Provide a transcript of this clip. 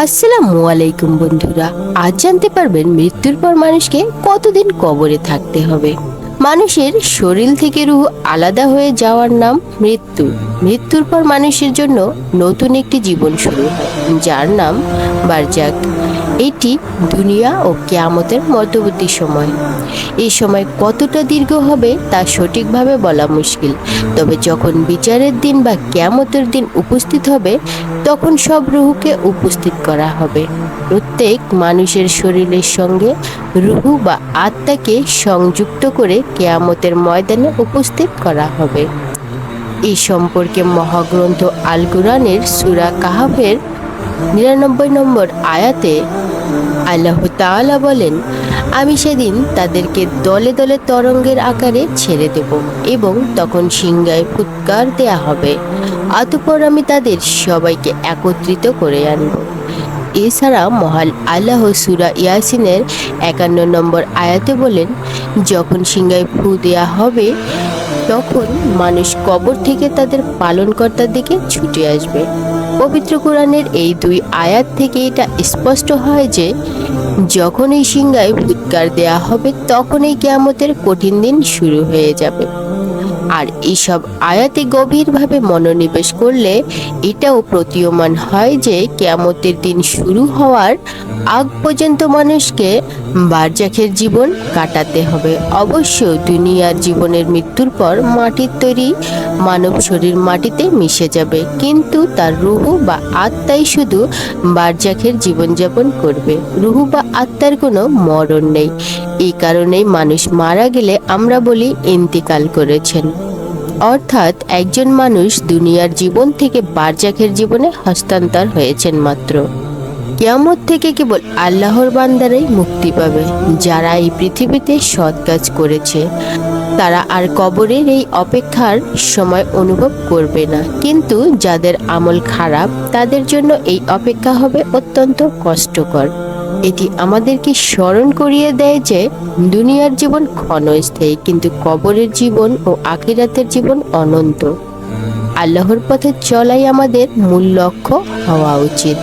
আসসালামু আলাইকুম বন্ধুরা। আজ জানতে পারবেন মৃত্যুর পর মানুষকে কতদিন কবরে থাকতে হবে। মানুষের শরীর থেকে রুহ আলাদা হয়ে যাওয়ার নাম মৃত্যু। মৃত্যুর পর মানুষের জন্য নতুন একটি জীবন শুরু হয়, যার নাম বারজাক এটি দুনিয়া ও কেয়ামতের মধ্যবর্তী সময়। এই সময় কতটা দীর্ঘ হবে তা সঠিকভাবে বলা মুশকিল। তবে যখন বিচারের দিন বা কেয়ামতের দিন উপস্থিত হবে, তখন সব রুহুকে উপস্থিত করা হবে। প্রত্যেক মানুষের শরীরের সঙ্গে রুহু বা আত্মাকে সংযুক্ত করে কেয়ামতের ময়দানে উপস্থিত করা হবে। এই সম্পর্কে মহাগ্রন্থ আল কুরআনের সুরা কাহাফের নিরানব্বই নম্বর আয়াতে আল্লাহ তাআলা বলেন, আমি সেদিন তাদেরকে দলে দলে তরঙ্গের আকারে ছেড়ে দেব এবং তখন সিংহায় ফুৎকার দেয়া হবে। অতঃপর আমি তাদের সবাইকে একত্রিত করে আনব। এছাড়া মহাল আল্লাহ সুরা ইয়াসিনের একান্ন নম্বর আয়াতে বলেন, যখন সিংহায় ফু দেয়া হবে, তখন মানুষ কবর থেকে তাদের পালনকর্তার দিকে ছুটে আসবে। পবিত্র কোরআনের এই দুই আয়াত থেকে এটা স্পষ্ট হয় যে যখন এই সিংহায় ভূতকার দেয়া হবে তখন এই কেয়ামতের কঠিন দিন শুরু হয়ে যাবে। আর এইসব আয়াতে গভীরভাবে মনোনিবেশ করলে এটাও প্রতীয়মান হয় যে কেয়ামতের দিন শুরু হওয়ার আগ পর্যন্ত মানুষকে বারজাখের জীবন কাটাতে হবে। অবশ্য দুনিয়ার জীবনের মৃত্যুর পর মাটির তৈরি মানব শরীর মাটিতে মিশে যাবে, কিন্তু তার রুহু বা আত্মাই শুধু বারজাখের জীবনযাপন করবে। রুহু বা আত্মার কোনো মরণ নেই। এই কারণেই মানুষ মারা গেলে আমরা বলি ইন্তিকাল করেছেন। অর্থাৎ একজন মানুষ দুনিয়ার জীবন থেকে বারজাখের জীবনে হস্তান্তর হয়েছেন মাত্র। কিয়ামত থেকে কেবল আল্লাহর বান্দারাই মুক্তি পাবে, যারা এই পৃথিবীতে সৎ কাজ করেছে। তারা আর কবরের এই অপেক্ষার সময় অনুভব করবে না। কিন্তু যাদের আমল খারাপ, তাদের জন্য এই অপেক্ষা হবে অত্যন্ত কষ্টকর। এটি আমাদেরকে স্মরণ করিয়ে দেয় যে দুনিয়ার জীবন ক্ষণস্থায়ী, কিন্তু কবরের জীবন ও আখিরাতের জীবন অনন্ত। আল্লাহর পথে চলাই আমাদের মূল লক্ষ্য হওয়া উচিত।